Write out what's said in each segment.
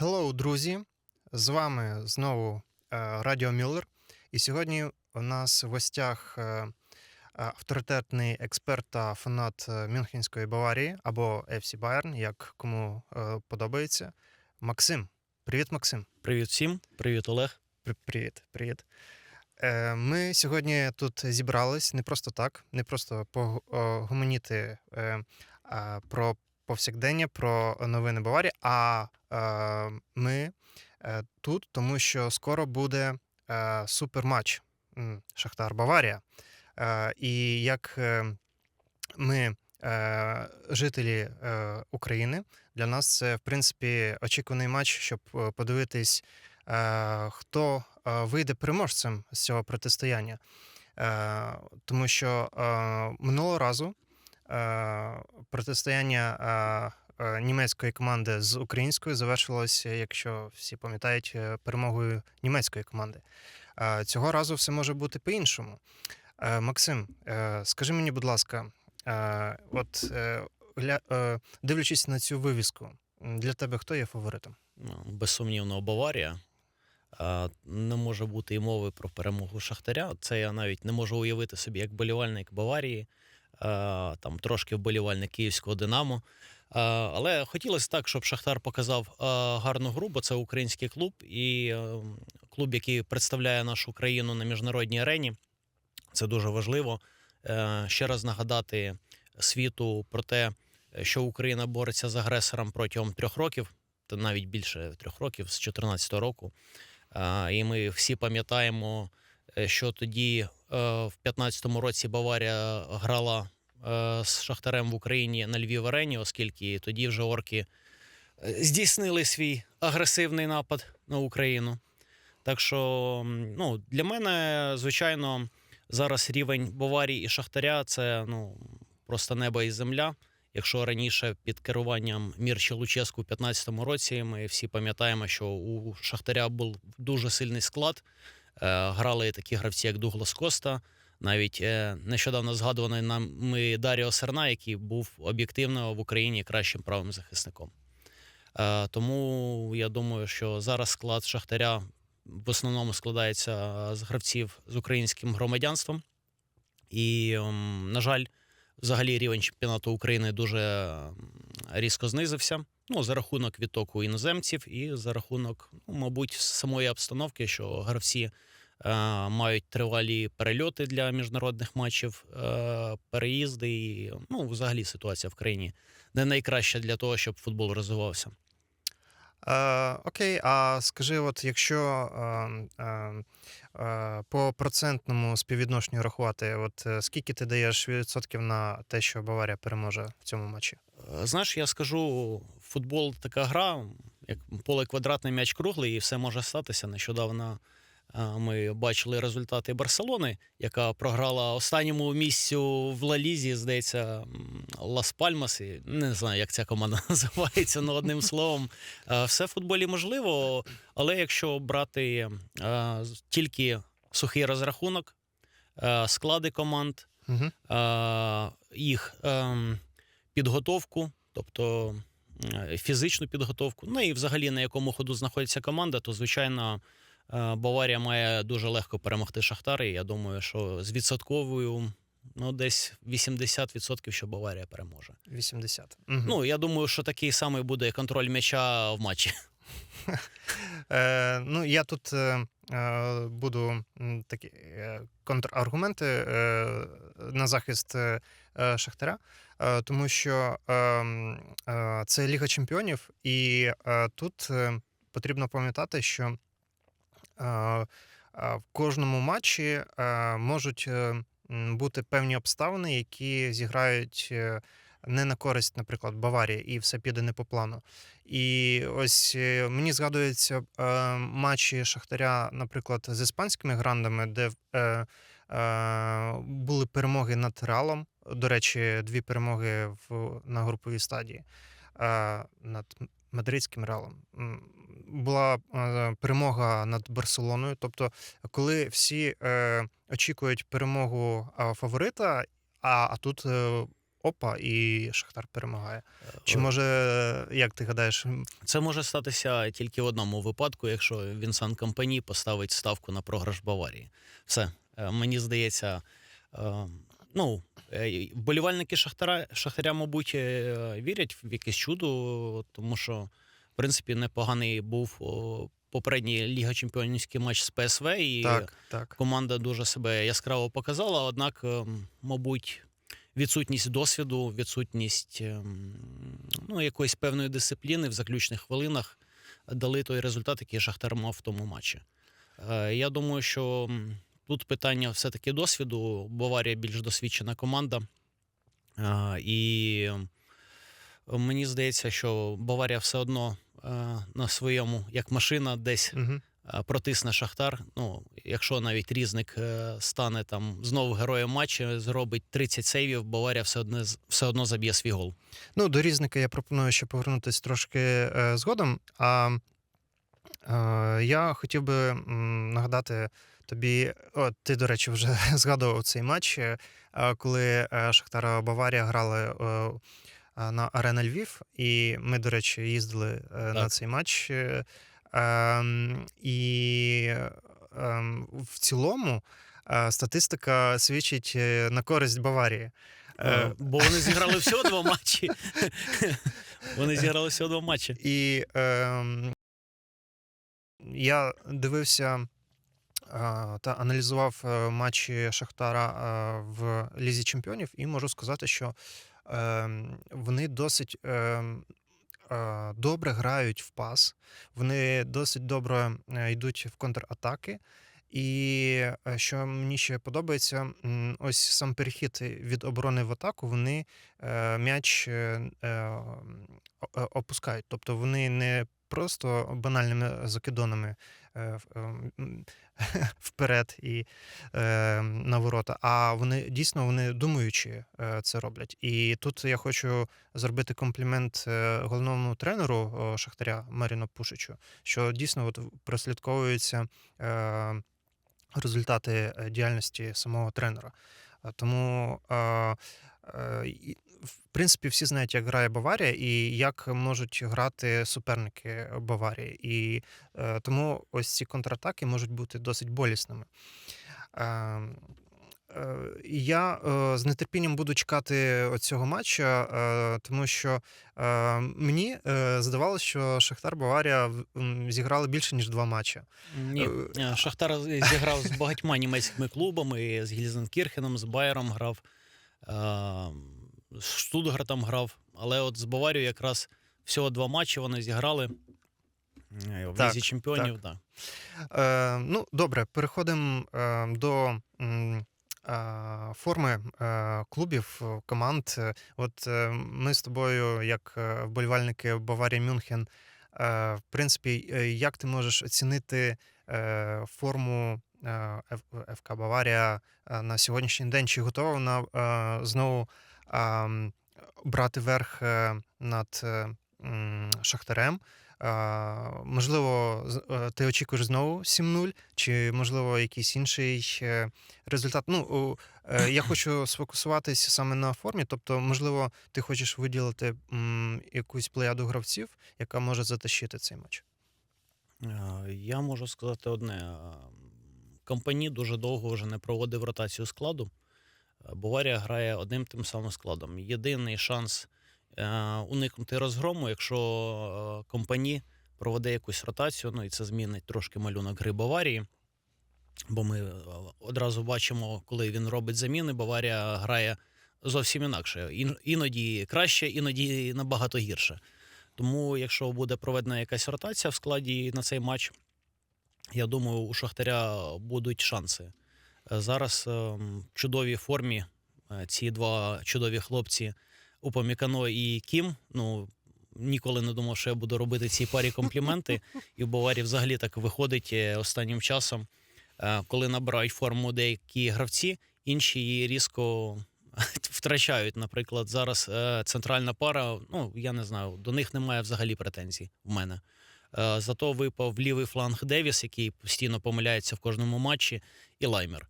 Hello, друзі! З вами знову е, Радіо Мюллер. І сьогодні у нас в гостях е, е, авторитетний експерт та фанат Мюнхенської Баварії або FC Bayern, як кому подобається. Максим. Привіт, Максим. Привіт всім, привіт, Олег. Привіт, привіт. Ми сьогодні тут зібрались не просто так, не просто погомоніти про повсякдення, про новини Баварії, а ми е, тут, тому що скоро буде е, суперматч Шахтар Баварія. Е, І як е, ми, е, жителі е, України, для нас це в принципі очікуваний матч, щоб е, подивитись, е, хто е, вийде переможцем з цього протистояння. Е, Тому що е, минулого разу е, протистояння е, е, німецької команди з українською завершилося, якщо всі пам'ятають, е, перемогою німецької команди. Е, Цього разу все може бути по-іншому. Е, Максим, е, скажи мені, будь ласка, е, от е, е, дивлячись на цю вивіску, для тебе хто є фаворитом? Ну, Безсумнівно, Баварія. Не може бути і мови про перемогу Шахтаря. Це я навіть не можу уявити собі як болівальник Баварії, там трошки вболівальник київського Динамо. А, Але хотілося так, щоб Шахтар показав гарну гру, бо це український клуб і е, клуб, який представляє нашу країну на міжнародній арені. Це дуже важливо. Е, Ще раз нагадати світу про те, що Україна бореться з агресором протягом трьох років, та навіть більше трьох років, з 2014 року. І ми всі пам'ятаємо, е, що тоді е, в 2015 році Баварія грала е, з Шахтарем в Україні на Львів арені, оскільки тоді вже орки е, здійснили свій агресивний напад на Україну. Так що, ну, для мене, звичайно, зараз рівень Баварії і Шахтаря це ну, просто небо і земля. Якщо раніше під керуванням Мірча Луческу у 2015 році ми всі пам'ятаємо, що у Шахтаря був дуже сильний склад. Е, Грали такі гравці, як Дуглас Коста, навіть е, нещодавно згадуваний нами Даріо Серна, який був об'єктивно в Україні кращим правим захисником. Е, Тому я думаю, що зараз склад Шахтаря в основному складається з гравців з українським громадянством. І, ем, на жаль, взагалі рівень чемпіонату України дуже різко знизився. Ну, за рахунок відтоку іноземців і за рахунок, ну, мабуть, самої обстановки, що гравці е, мають тривалі перельоти для міжнародних матчів, переїзди і ну, взагалі ситуація в країні не найкраща для того, щоб футбол розвивався. Е, окей, а скажи, от якщо е, е, по процентному співвідношенню рахувати, от е, скільки ти даєш відсотків на те, що Баварія переможе в цьому матчі? Е, Знаєш, я скажу, футбол така гра, як поле квадратне, м'яч круглий, і все може статися. Нещодавно ми бачили результати Барселони, яка програла останньому місцю в Лалізі, здається, Лас Пальмас. Не знаю, як ця команда називається, але одним словом, все в футболі можливо, але якщо брати тільки сухий розрахунок, склади команд, їх ем, підготовку, тобто фізичну підготовку, ну і взагалі на якому ходу знаходиться команда, то звичайно. Е, Баварія має дуже легко перемогти Шахтар, і я думаю, що з відсотковою ну, десь 80% що Баварія переможе. 80. Угу. Ну, я думаю, що такий самий буде контроль м'яча в матчі. Е, ну, я тут е, буду такі контраргументи на захист Шахтаря, тому що це Ліга Чемпіонів, і тут потрібно пам'ятати, що в кожному матчі можуть е, бути певні обставини, які зіграють. е, Не на користь, наприклад, Баварії, і все піде не по плану. І ось е, мені згадуються е, матчі Шахтаря, наприклад, з іспанськими грандами, де е, е, були перемоги над Реалом. До речі, дві перемоги в, на груповій стадії над мадридським Реалом. Була е, перемога над Барселоною. Тобто, коли всі е, очікують перемогу фаворита, а, а тут. Е, опа, і Шахтар перемагає. Чи може, як ти гадаєш, Це може статися тільки в одному випадку, якщо Вінсан Компані поставить ставку на програш Баварії. Все. Мені здається, ну, вболівальники Шахтара, Шахтаря, мабуть, вірять в якесь чудо, тому що, в принципі, непоганий був попередній Ліга Чемпіонівський матч з ПСВ, і так, так. команда дуже себе яскраво показала. Однак, е, мабуть, відсутність досвіду, відсутність ем, ну, якоїсь певної дисципліни в заключних хвилинах дали той результат, який Шахтар мав в тому матчі. Е, Я думаю, що тут питання все-таки досвіду. Баварія більш досвідчена команда. Е, І мені здається, що Баварія все одно на своєму, як машина, десь Угу. е, протисне Шахтар. Ну, якщо навіть різник е, стане там знову героєм матчу, зробить 30 сейвів, Баварія все одно все одно заб'є свій гол. Ну, до різника я пропоную ще повернутися трошки е, згодом. А е, я хотів би м, нагадати тобі, о, ти, до речі, вже згадував цей матч, е, е, коли е, Шахтар Баварія грали е, е, на Арена Львів, і ми, до речі, їздили е, на цей матч. е, ем, І ем, в цілому е, статистика свідчить е, на користь Баварії. Е, Е, Бо вони зіграли всього два матчі. Вони зіграли всього два матчі. І ем, я дивився та аналізував е, матчі Шахтара в Лізі Чемпіонів, і можу сказати, що вони досить ем, добре грають в пас, вони досить добре е, йдуть в контратаки. І е, що мені ще подобається, ось сам перехід від оборони в атаку, вони е, м'яч е, е, е, опускають. Тобто вони не просто банальними закидонами е, ем, вперед і е, на ворота, а вони дійсно вони думаючи е, це роблять. І тут я хочу зробити комплімент головному тренеру Шахтаря Маріну Пушичу, що дійсно от прослідковуються. Е, результати діяльності самого тренера. Тому, е, е, в принципі, всі знають, як грає Баварія і як можуть грати суперники Баварії. І е, тому ось ці контратаки можуть бути досить болісними. Е, е, Я е, з нетерпінням буду чекати цього матча, е, тому що е, мені здавалося, що Шахтар Баварія зіграли більше ніж два матчі. Ні, Шахтар зіграв з багатьма німецькими клубами, з Гільзенкірхеном, з Байером грав, е, з Штутгартом грав. Але от з Баварією якраз всього два матчі вони зіграли е, в Так, Лізі чемпіонів. Так. Е, ну, добре, переходимо е, до е, форми е, клубів, команд. От ми з тобою, як вболівальники Баварія Мюнхен, в принципі, як ти можеш оцінити форму ФК Баварія на сьогоднішній день? Чи готова вона знову брати верх е, над е, Шахтарем? Можливо, е, ти очікуєш знову 7-0, чи можливо якийсь інший результат. Ну, я хочу сфокусуватися саме на формі. Тобто, можливо, ти хочеш виділити якусь плеяду гравців, яка може затащити цей матч. Я можу сказати одне: е, дуже довго вже не проводив ротацію складу. Баварія грає одним тим самим складом. Єдиний шанс е, уникнути розгрому, якщо е, компані проведе якусь ротацію, ну і це змінить трошки малюнок гри Баварії. Бо ми е, одразу бачимо, коли він робить заміни, Баварія грає зовсім інакше. Іноді краще, іноді набагато гірше. Тому, якщо буде проведена якась ротація в складі на цей матч, я думаю, у Шахтаря будуть шанси. Е, Зараз е, в чудовій формі е, ці два чудові хлопці Упамікано і Кім. Ну, ніколи не думав, що я буду робити цій парі компліменти. І в Баварії взагалі так виходить е, останнім часом, Е, коли набирають форму деякі гравці, інші її різко втрачають. Наприклад, зараз е, центральна пара, ну я не знаю, до них немає взагалі претензій в мене. Е, Зато випав лівий фланг Девіс, який постійно помиляється в кожному матчі, і лаймер.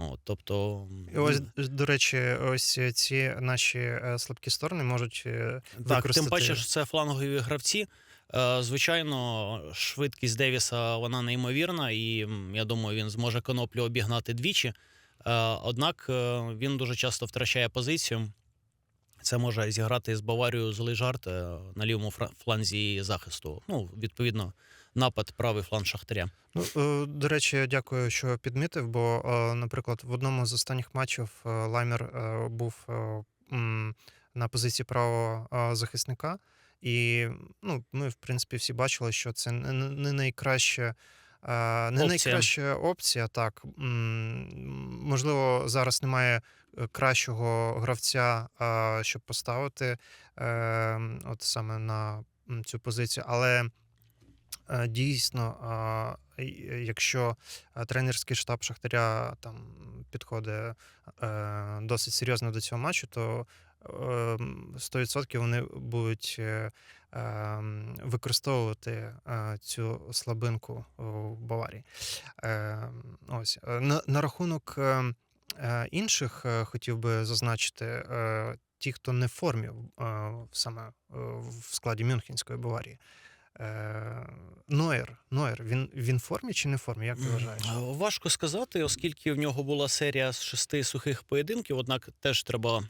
От, тобто, І ось, до речі, ось ці наші е, слабкі сторони можуть е, Так, використати. тим паче, що це флангові гравці. Е, Звичайно, швидкість Девіса вона неймовірна, і я думаю, він зможе коноплю обігнати двічі. Однак він дуже часто втрачає позицію. Це може зіграти з Баварією злий жарт на лівому фланзі захисту. Ну, відповідно, напад правий фланг Шахтаря. Ну, е, до речі, дякую, що підмітив, бо, е, наприклад, в одному з останніх матчів е, Лаймер був на позиції правого захисника, і ну, ми, в принципі, всі бачили, що це не, найкраще. Не Опція. найкраща опція, так. Можливо, зараз немає кращого гравця, щоб поставити от саме на цю позицію. Але Дійсно, якщо е, тренерський штаб Шахтаря там підходить е, досить серйозно до цього матчу, то е, м, 100% вони будуть е, е, м, використовувати е, цю слабинку в Баварії. Е, Ось Е, на, на рахунок е, е, інших е, хотів би зазначити. е, Ті, хто не в формі е, саме е, в складі Мюнхенської Баварії. Е, Нойер, Нойер, він, він в формі чи не в формі? Як ти вважаєш? Е, Важко сказати, оскільки в нього була серія з шести сухих поєдинків, однак теж треба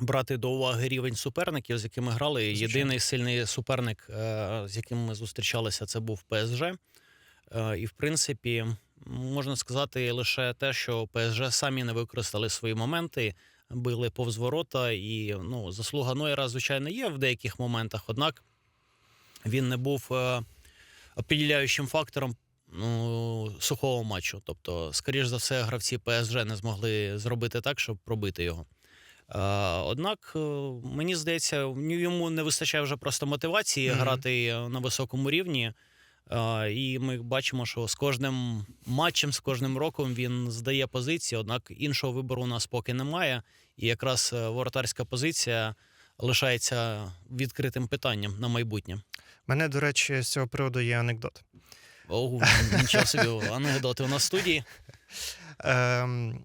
брати до уваги рівень суперників, з якими грали. Звичайно. Єдиний сильний суперник, е, з яким ми зустрічалися, це був ПСЖ. І, в принципі, можна сказати лише те, що ПСЖ самі не використали свої моменти, били повз ворота, і ну, заслуга Нойера, звичайно, є в деяких моментах, однак він не був е, определяючим фактором ну, сухого матчу. Тобто, скоріш за все, гравці ПСЖ не змогли зробити так, щоб пробити його. Е, однак, е, мені здається, йому не вистачає вже просто мотивації Мгм. грати на високому рівні. І ми бачимо, що з кожним матчем, з кожним роком він здає позиції, однак іншого вибору у нас поки немає. І якраз воротарська позиція лишається відкритим питанням на майбутнє. Мене, до речі, з цього приводу є анекдот. Ого, нічого собі анекдоти у нас в студії. Ем,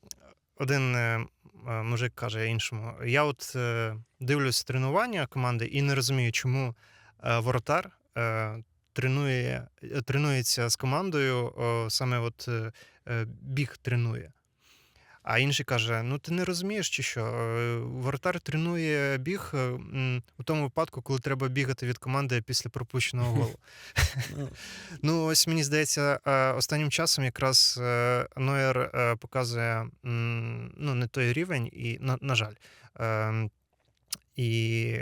один е, е, мужик каже іншому: я от е, дивлюсь тренування команди і не розумію, чому воротар тренує, тренується з командою, саме от біг тренує. А інший каже: Ну ти не розумієш, чи що? Е, Воротар тренує біг е, у тому випадку, коли треба бігати від команди після пропущеного голу. Ну, Ну, ось мені здається, е, останнім часом якраз Нойер показує ну, не той рівень, і, на, жаль. Ем, І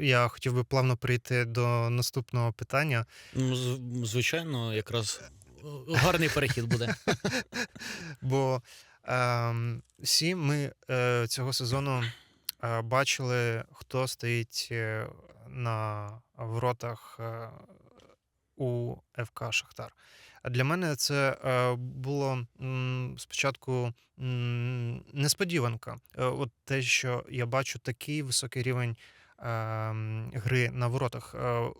я хотів би плавно прийти до наступного питання. ну, звичайно, якраз гарний перехід буде. Бо ем, всі ми е, цього сезону е, бачили, хто стоїть е, на воротах е, у ФК Шахтар. Для мене це е, було спочатку несподіванка. Е, от те, що я бачу такий високий рівень. Ем, Гри на воротах. Е,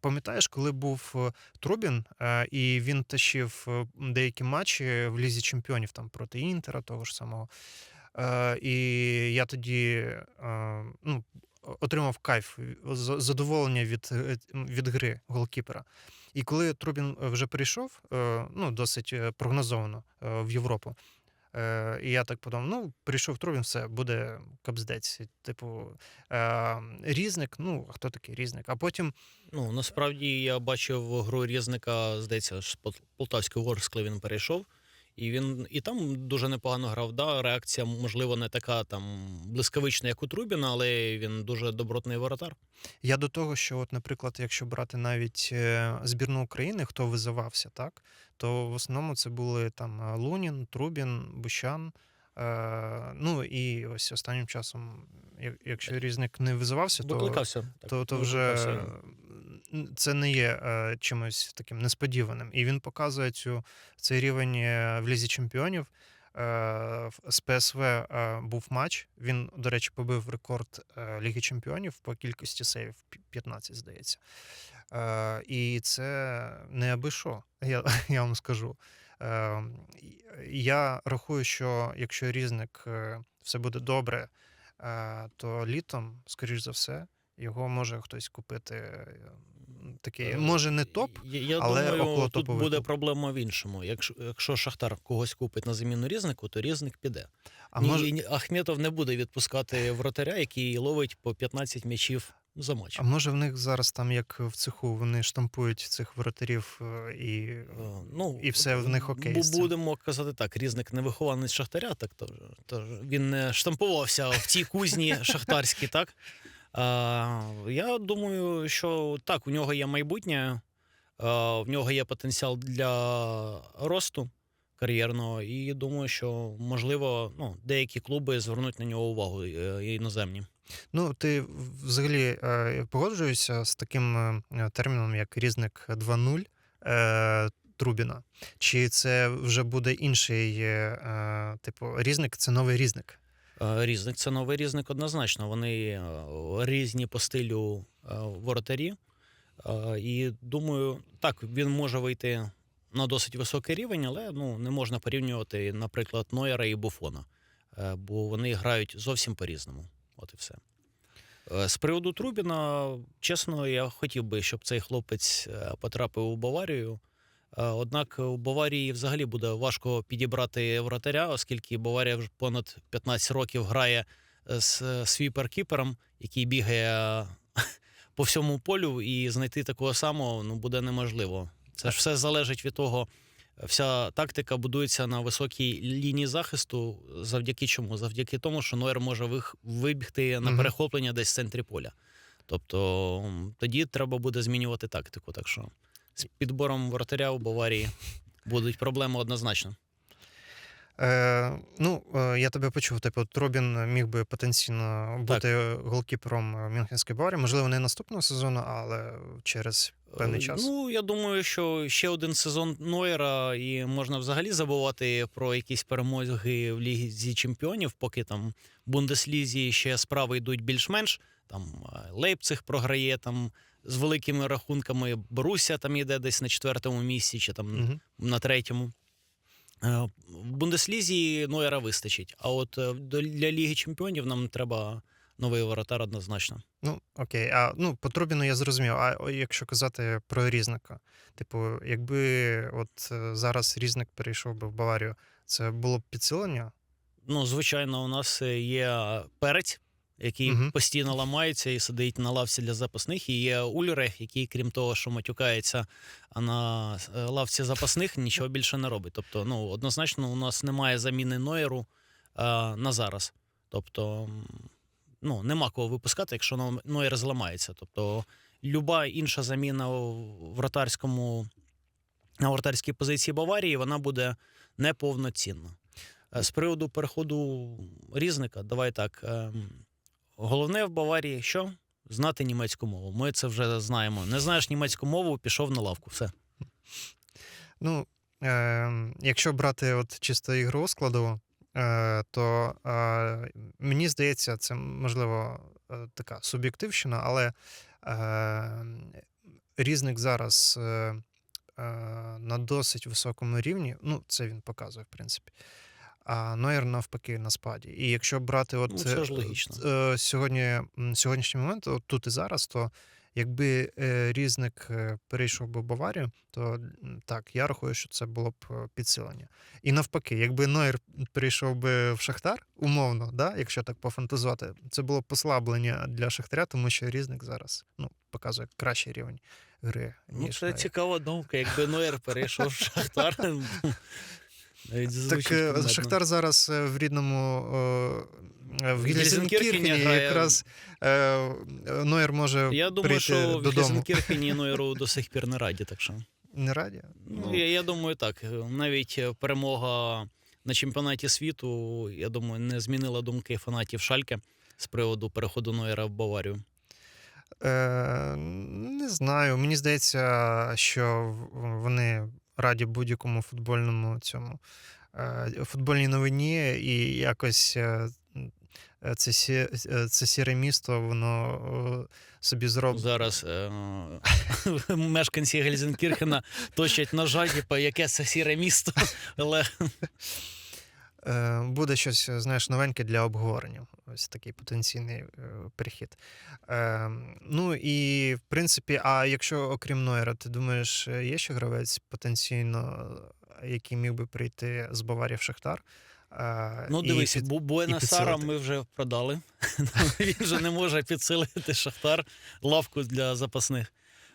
Пам'ятаєш, коли був е, Трубін, е, і він тащив деякі матчі в Лізі Чемпіонів там проти Інтера, того ж самого. І я тоді ну, отримав кайф, задоволення від, від гри голкіпера. І коли Трубін вже перейшов, ну, досить прогнозовано в Європу. Е, І я так подумав: ну, прийшов Трубін, все, буде капздець. Типу, е, різник, ну, хто такий різник? А потім Ну, насправді я бачив гру різника, здається, з Пол- Ворскли він перейшов. І він і там дуже непогано грав. Да, реакція, можливо, не така там блискавична, як у Трубіна, але він дуже добротний воротар. Я до того, що, от, наприклад, якщо брати навіть е, збірну України, хто визивався, так, то в основному це були там е, Лунін, Трубін, Бущан. Е, ну і ось останнім часом, якщо різник не визивався, то, так, то, то вже викликався це не є е, чимось таким несподіваним. І він показує цю, цей рівень е, в Лізі Чемпіонів. Е, З ПСВ е, був матч. Він, до речі, побив рекорд е, Ліги Чемпіонів по кількості сейвів 15, здається. Е, І це не аби що, я, я вам скажу. Е, і- Я рахую, що якщо різник е, все буде добре, е, то літом, скоріш за все, його може хтось купити. Такий, Е, може, не топ, Я, я але думаю, около тут буде клуб. проблема в іншому. Якщо, якщо Шахтар когось купить на заміну різнику, то різник піде. а Ні, може, Ахметов не буде відпускати вратаря, який ловить по 15 м'ячів за матч. а може в них зараз там, як в цеху, вони штампують цих воротарів е, і. Е, Ну, І все в них окей. Будемо казати так, різник не вихованець Шахтаря, так то, то він не штампувався в цій кузні шахтарській, так? А, я думаю, що так, у нього є майбутнє, а, в нього є потенціал для росту кар'єрного, і думаю, що можливо ну, деякі клуби звернуть на нього увагу е, іноземні. Ну, ти взагалі е, погоджуєшся з таким е, терміном, як різник 2.0 е, Трубіна? Чи це вже буде інший, е, е, типу, різник це новий різник? Е, Різник це новий різник однозначно. Вони е, різні по стилю е, воротарі. І думаю, так, він може вийти на досить високий рівень, але ну, не можна порівнювати, наприклад, Нойера і Буфона, бо вони грають зовсім по-різному. От і все. З приводу Трубіна, чесно, я хотів би, щоб цей хлопець потрапив у Баварію. Е, Однак у Баварії взагалі буде важко підібрати вратаря, оскільки Баварія вже понад 15 років грає е, з свіперкіпером, який бігає е, по всьому полю, і знайти такого самого ну, буде неможливо. Це ж все залежить від того. Вся тактика будується на високій лінії захисту. Завдяки чому? Завдяки тому, що Нойер може вибігти на перехоплення десь в центрі поля. Тобто тоді треба буде змінювати тактику. Так що з підбором воротаря у Баварії будуть проблеми однозначно. Е, ну, е, я тебе почув. Типу, Трубін міг би потенційно бути голкіпером Мюнхенської Баварії. Можливо, не наступного сезону, але через певний Е, час. Ну, я думаю, що ще один сезон Нойера, і можна взагалі забувати про якісь перемоги в Лізі Чемпіонів, поки там в Бундеслізі ще справи йдуть більш-менш. Там е, Лейпциг програє там з великими рахунками. Боруся там йде десь на четвертому місці, чи там Мгм. на третьому. Е, В Бундеслізі Нойера вистачить. А от е, для Ліги Чемпіонів нам треба новий воротар однозначно. Ну, окей. А ну, по Трубіну я зрозумів. А якщо казати про різника, типу, якби от е, зараз різник перейшов би в Баварію, це було б підсилення? Ну, звичайно, у нас є перець, який Мгм. постійно ламається і сидить на лавці для запасних. І є Ульрех, який, крім того, що матюкається на е, лавці запасних, нічого більше не робить. Тобто, ну, однозначно, у нас немає заміни Нойеру е, на зараз. Тобто, ну, нема кого випускати, якщо Но- Нойер зламається. Тобто, люба інша заміна в вратарському на вратарській позиції Баварії, вона буде неповноцінна. Е, З приводу переходу різника, давай так. Головне в Баварії що? Знати німецьку мову. Ми це вже знаємо. Не знаєш німецьку мову, пішов на лавку. Все. Ну, е, якщо брати от чисто ігрову складову, е, то е, мені здається, це можливо е, така суб'єктивщина, але е, різник зараз е, е, на досить високому рівні, ну, це він показує, в принципі. А Нойер навпаки на спаді. І якщо брати от Ну, це ж е, логічно. е, сьогодні, сьогоднішній момент, от тут і зараз, то якби е, різник перейшов би в Баварію, то так, я рахую, що це було б підсилення. І навпаки, якби Нойер перейшов би в Шахтар, умовно, да, якщо так пофантазувати, це було б послаблення для Шахтаря, тому що різник зараз ну, показує кращий рівень гри, Ну, ніж це Нойер. цікава думка. Якби Нойер перейшов в Шахтар. Навіть Так е. Шахтар зараз е, в рідному е, в В грає. якраз Нойер може Я думаю, прийти що в додому. Гельзенкірхені і Нойеру до сих пір не раді. Так що. Не раді? Ну, я, я думаю, так. Навіть перемога на чемпіонаті світу, я думаю, не змінила думки фанатів Шальке з приводу переходу Нойера в Баварію. Е, не знаю. Мені здається, що вони раді будь-якому футбольному цьому е, футбольній новині і якось е, е, це, це сіре місто, воно собі зробить. Зараз е- мешканці Гельзенкірхена точать ножа, типу, яке це сіре місто. Але буде щось, е, знаєш, новеньке для обговорення. Ось такий потенційний е, перехід. Е, ну і в принципі, а якщо окрім Нойера, ти думаєш, е, є ще гравець потенційно, е, який міг би прийти з Баварії в Шахтар? Е, ну дивись, під- Бу- Буена Сара ми вже продали. Він вже не може підсилити Шахтар лавку для запасних.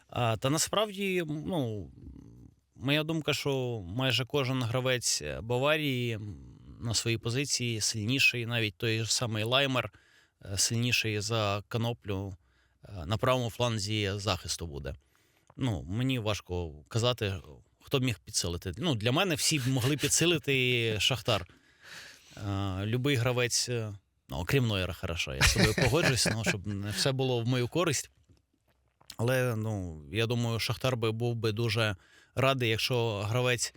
А, та насправді, ну, моя думка, що майже кожен гравець Баварії на своїй позиції сильніший, навіть той ж самий Лаймер е, сильніший за каноплю е, на правому фланзі захисту буде. Ну, мені важко казати, хто б міг підсилити. Ну, для мене всі б могли підсилити Шахтар. Е, Любий гравець, ну, окрім Нойера, хорошо, я з собою погоджуюсь, ну, щоб не все було в мою користь. Але ну, я думаю, Шахтар би був би дуже радий, якщо гравець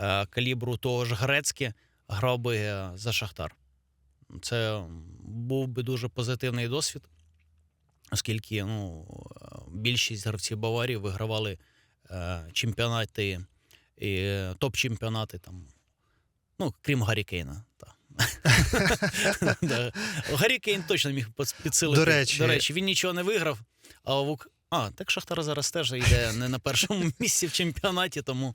е, калібру того ж Грецьке грав би за Шахтар. Це був би дуже позитивний досвід, оскільки ну, більшість гравців Баварії вигравали е, чемпіонати і топ-чемпіонати там. Ну, крім Гаррі Кейна. Та. Гаррі Кейн точно міг підсилити. До речі- До речі, він нічого не виграв. А Вук. А, так Шахтар зараз теж йде не на першому місці в чемпіонаті, тому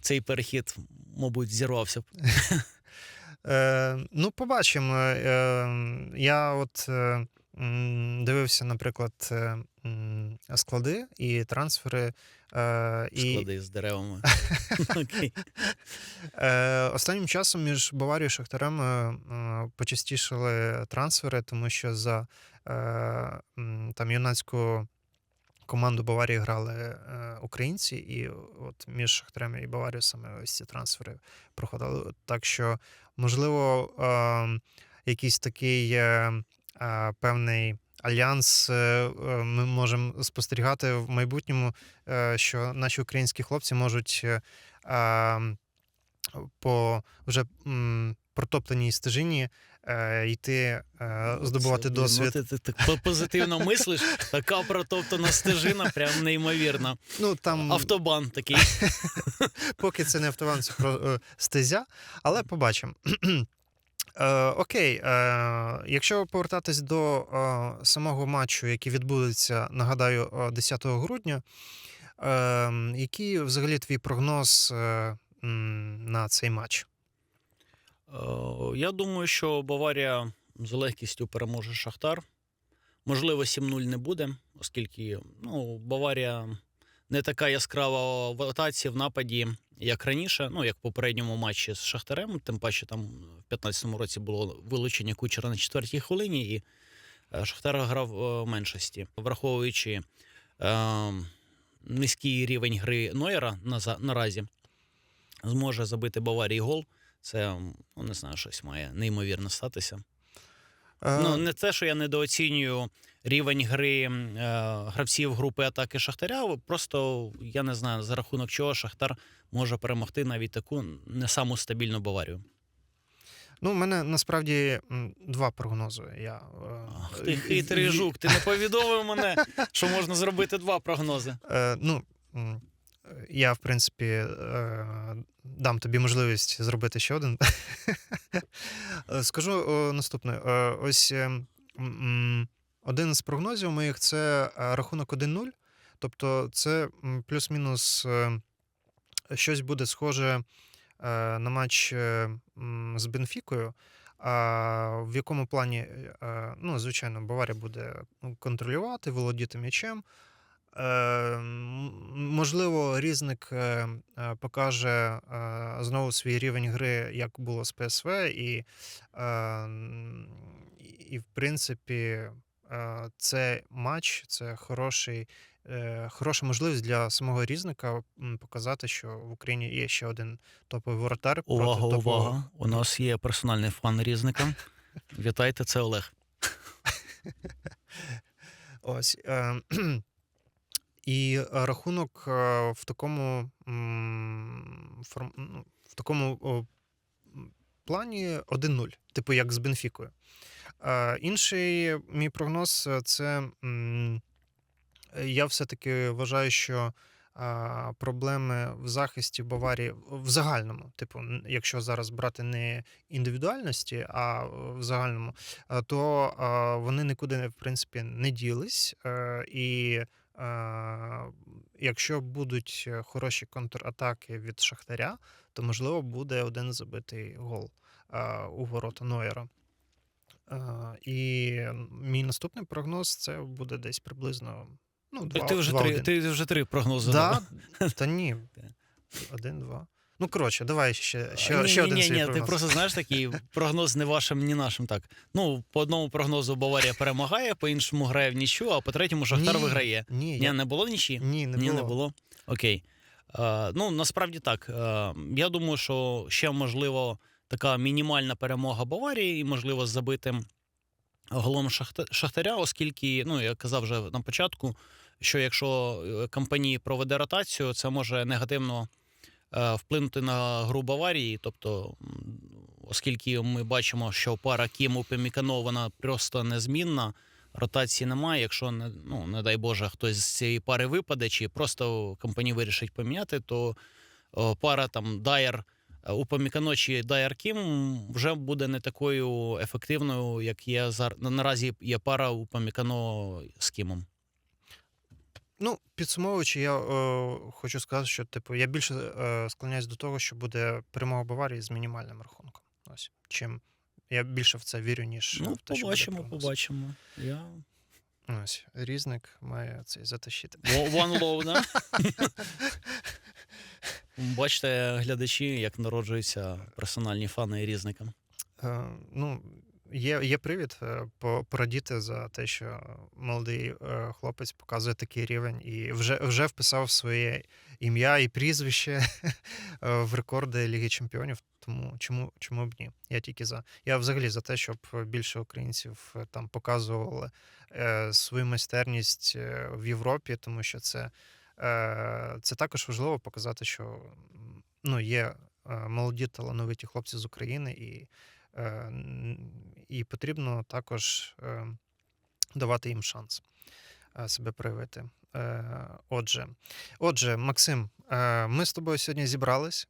цей перехід, мабуть, зірвався. б. Е, ну, побачимо. Е, я от е, дивився, наприклад, е, склади і трансфери. Е, і, Склади з деревами. Е, останнім часом між Баварією і Шахтарем е, е, почастішали трансфери, тому що за е, там юнацьку команду Баварії грали е, українці, і от між Шахтарем і Баварією саме ось ці трансфери проходили. Так що, можливо, е, якийсь такий е, певний. Альянс ми можемо спостерігати в майбутньому, що наші українські хлопці можуть по вже протоптаній стежині йти, е, здобувати Це, досвід. Ну, ти, ти так позитивно мислиш, така протоптана стежина, прям неймовірна. Ну там Автобан такий. поки це не автован, це про е, стезя, але побачимо. Е, окей, е, якщо повертатись до е, самого матчу, який відбудеться, нагадаю, е, 10 грудня, е, який взагалі твій прогноз е, на цей матч? Е, Я думаю, що Баварія з легкістю переможе Шахтар. Можливо, 7-0 не буде, оскільки ну, Баварія не така яскрава в атаці в нападі, як раніше, ну як в попередньому матчі з Шахтарем. Тим паче, там в 15-му році було вилучення кучера на четвертій хвилині, і е, Шахтар грав е, меншості, враховуючи е, низький рівень гри Нойера наразі, зможе забити Баварії гол. Це ну, не знаю, щось має неймовірно статися. Е, Ну, не те, що я недооцінюю рівень гри е, гравців групи атаки Шахтаря. Просто я не знаю, за рахунок чого Шахтар може перемогти навіть таку не саму стабільну Баварію. Ну, у мене насправді два прогнози. Я, е, Ах, ти хитрий жук, ти не повідомив мене, що можна зробити два прогнози. Е, ну, я, в принципі, е, дам тобі можливість зробити ще один. Е, Скажу наступне. Е, Ось один з прогнозів моїх це рахунок 1-0. Тобто, це плюс-мінус щось буде схоже на матч з Бенфікою. А в якому плані, ну, звичайно, Баварія буде ну, контролювати, володіти м'ячем. Е, Можливо, різник е, е, покаже знову свій рівень гри, як було з ПСВ, і, і в принципі, це матч, це хороший, хороша можливість для самого різника показати, що в Україні є ще один топовий воротар. проти Увага, топового- увага! У нас є персональний фан різника. Вітайте, це Олег. Ось. Е, і е, рахунок е, в такому ну, в такому плані 1-0, типу як з Бенфікою. Е, інший мій прогноз е, це я все-таки вважаю, що проблеми в захисті Баварії в загальному, типу, якщо зараз брати не індивідуальності, а в загальному, то вони нікуди в принципі не ділись. Е, І якщо будуть хороші контратаки від Шахтаря, то можливо буде один забитий гол у ворота Нойера. Е, І мій наступний прогноз це буде десь приблизно. Ну, Ти, 2, ти, вже три, ти вже три прогнози Да? Та ні. Один-два. Ну, коротше, давай ще, ще, ні, ще ні, один ні, свій ні, ти просто знаєш такий прогноз не вашим, ні нашим. Так. Ну, по одному прогнозу Баварія перемагає, по іншому грає в нічю, а по третьому Шахтар Ні, виграє. Ні, Ні, я... не було нічі? ні, не Ні, було. не було. Окей. Е, ну, насправді так. Е, я думаю, що ще можливо така мінімальна перемога Баварії, і можливо з забитим голом Шахтаря, оскільки, ну, я казав вже на початку, що якщо е, компанії проведе ротацію, це може негативно вплинути на гру Баварії. Тобто, оскільки ми бачимо, що пара Кіму Пемікано, вона просто незмінна. Ротації немає. Якщо не ну не дай Боже, хтось з цієї пари випаде, чи просто компанія вирішить поміняти, то пара там Дайер е, у Памікано чи Дайер Кім вже буде не такою ефективною, як є зар- наразі є пара у Памікано з Кімом. Ну, підсумовуючи, я е, хочу сказати, що типу, я більше е, склоняюсь до того, що буде перемога Баварії з мінімальним рахунком. Ось. Чим я більше в це вірю, ніж Ну, в те, що буде побачимо, побачимо. Я... Ось. Різник має цей затащити. One low, да? Бачите, глядачі, як народжуються персональні фани різника. Е, ну, є, є привід е, порадіти за те, що молодий е, хлопець показує такий рівень і вже, вже вписав своє ім'я і прізвище в рекорди Ліги Чемпіонів. Тому чому, чому б ні? Я тільки за. Я взагалі за те, щоб більше українців е, там показували свою майстерність в Європі, тому що це, це також важливо показати, що ну, є молоді талановиті хлопці з України і. Е, І потрібно також е, давати їм шанс е, себе проявити. Отже, отже, Максим, ми з тобою сьогодні зібрались,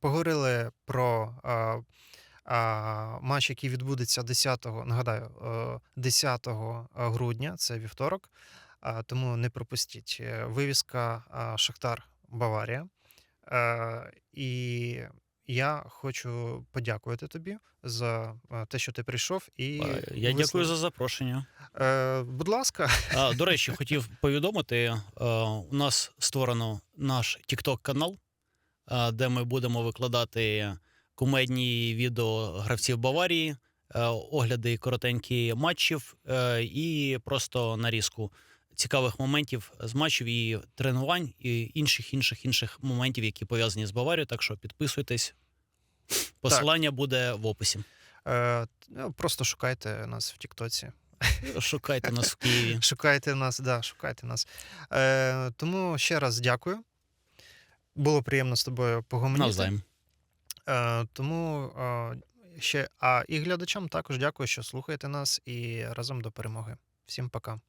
поговорили про матч, який відбудеться 10-го, нагадаю, е, 10 грудня, це вівторок. Тому не пропустіть. Вивіска Шахтар Баварія. І я хочу подякувати тобі за те, що ти прийшов. І Я дякую за запрошення. Е, будь ласка, А, до речі, хотів повідомити: е, у нас створено наш TikTok канал, е, де ми будемо викладати кумедні відео гравців Баварії, е, огляди коротенькі матчів е, і просто нарізку цікавих моментів з матчів і тренувань, і інших інших інших моментів, які пов'язані з Баварією. Так що підписуйтесь. Посилання буде в описі. е, ну, просто шукайте нас в Тіктоці. Шукайте нас в Києві. Шукайте нас, да, шукайте нас. Е, тому ще раз дякую. Було приємно з тобою погомоніти. Е, тому е, ще, а і глядачам також дякую, що слухаєте нас і разом до перемоги. Всім пока.